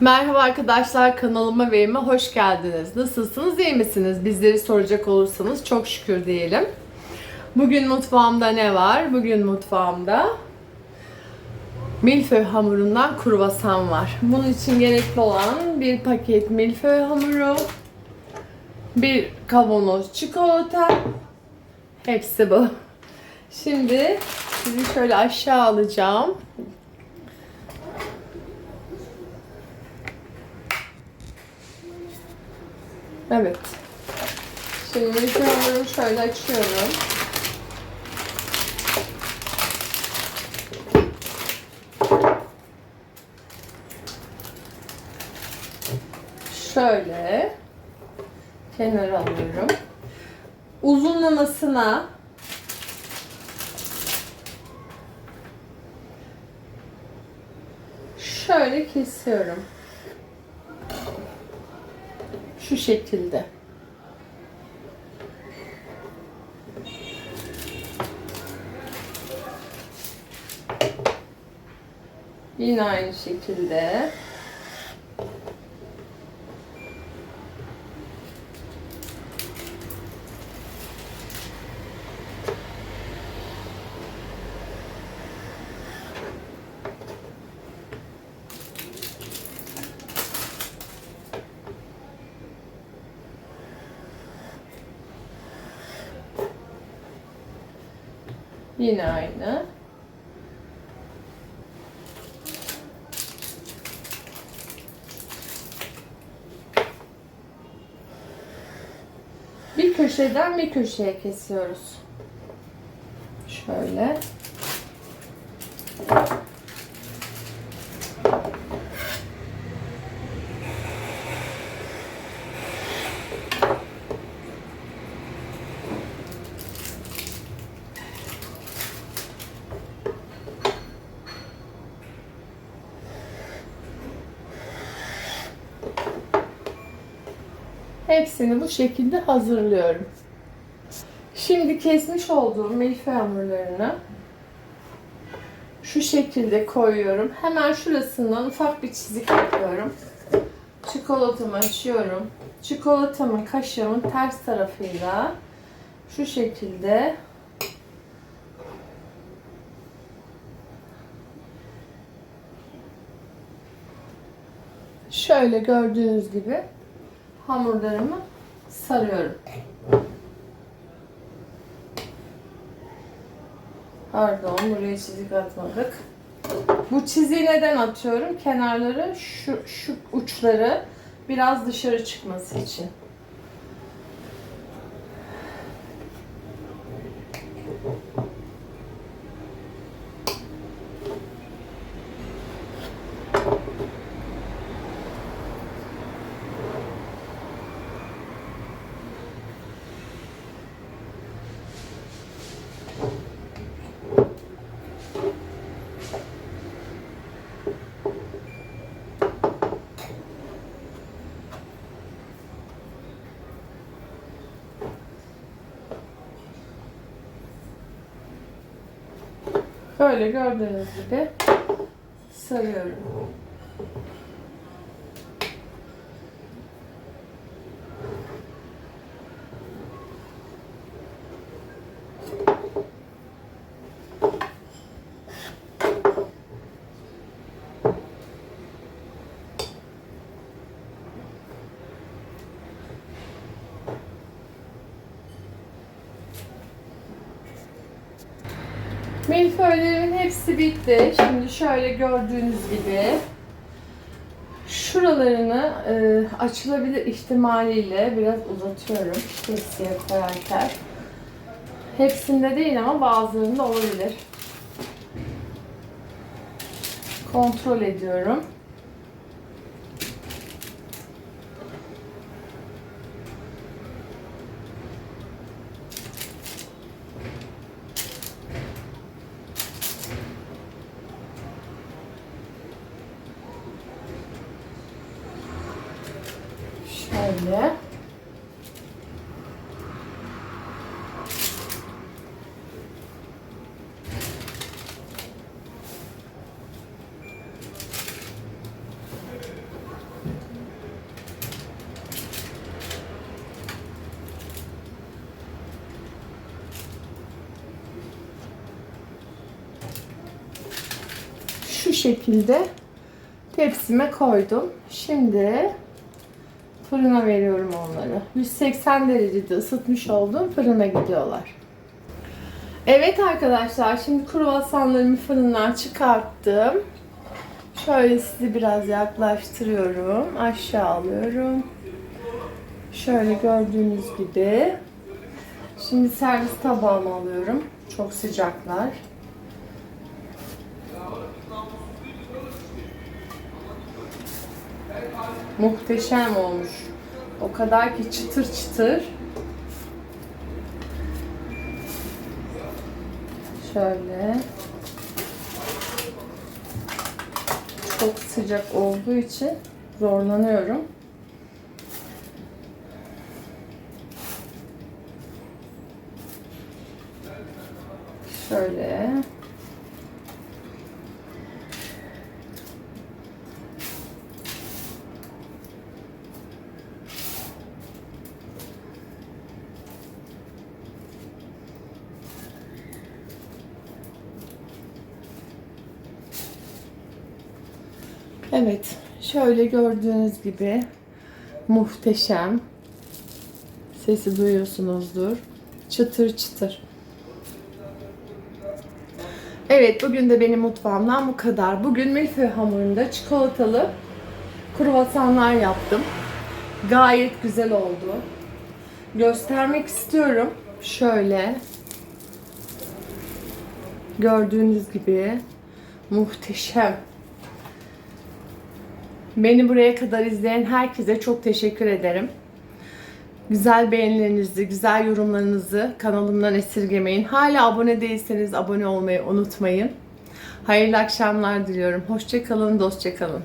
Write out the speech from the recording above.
Merhaba arkadaşlar kanalıma ve evime hoş geldiniz. Nasılsınız, iyi misiniz? Bizleri soracak olursanız çok şükür diyelim. Bugün mutfağımda ne var? Bugün mutfağımda milföy hamurundan kruvasan var. Bunun için gerekli olan bir paket milföy hamuru, bir kavanoz çikolata, hepsi bu. Şimdi sizi şöyle aşağı alacağım. Evet. Şimdi mikrofonumu şöyle açıyorum. Şöyle kenara alıyorum. Uzunlamasına şöyle kesiyorum. Şu şekilde. Yine aynı şekilde. Yine aynı. Bir köşeden bir köşeye kesiyoruz. Şöyle. Hepsini bu şekilde hazırlıyorum. Şimdi kesmiş olduğum milföy hamurlarını şu şekilde koyuyorum. Hemen şurasından ufak bir çizik yapıyorum. Çikolatamı açıyorum. Çikolatamı kaşığımın ters tarafıyla şu şekilde şöyle gördüğünüz gibi hamurlarımı sarıyorum. Pardon buraya çizik atmadık. Bu çiziği neden atıyorum? Kenarları şu, şu uçları biraz dışarı çıkması için. Böyle gördüğünüz gibi sarıyorum. Milföylerin hepsi bitti. Şimdi şöyle gördüğünüz gibi şuralarını e, açılabilir ihtimaliyle biraz uzatıyorum tepsiye koyarken. Hepsinde değil ama bazılarında olabilir. Kontrol ediyorum. Şöyle. şu şekilde tepsime koydum. Şimdi fırına veriyorum onları. 180 derecede ısıtmış olduğum fırına gidiyorlar. Evet arkadaşlar şimdi kruvasanlarımı fırından çıkarttım. Şöyle sizi biraz yaklaştırıyorum. Aşağı alıyorum. Şöyle gördüğünüz gibi. Şimdi servis tabağıma alıyorum. Çok sıcaklar. Muhteşem olmuş. O kadar ki çıtır çıtır. Şöyle. Çok sıcak olduğu için zorlanıyorum. Şöyle. Evet, şöyle gördüğünüz gibi muhteşem. Sesi duyuyorsunuzdur. Çıtır çıtır. Evet, bugün de benim mutfağımdan bu kadar. Bugün milföy hamurunda çikolatalı kruvasanlar yaptım. Gayet güzel oldu. Göstermek istiyorum. Şöyle. Gördüğünüz gibi muhteşem. Beni buraya kadar izleyen herkese çok teşekkür ederim. Güzel beğenilerinizi, güzel yorumlarınızı kanalımdan esirgemeyin. Hala abone değilseniz abone olmayı unutmayın. Hayırlı akşamlar diliyorum. Hoşçakalın, dostça kalın.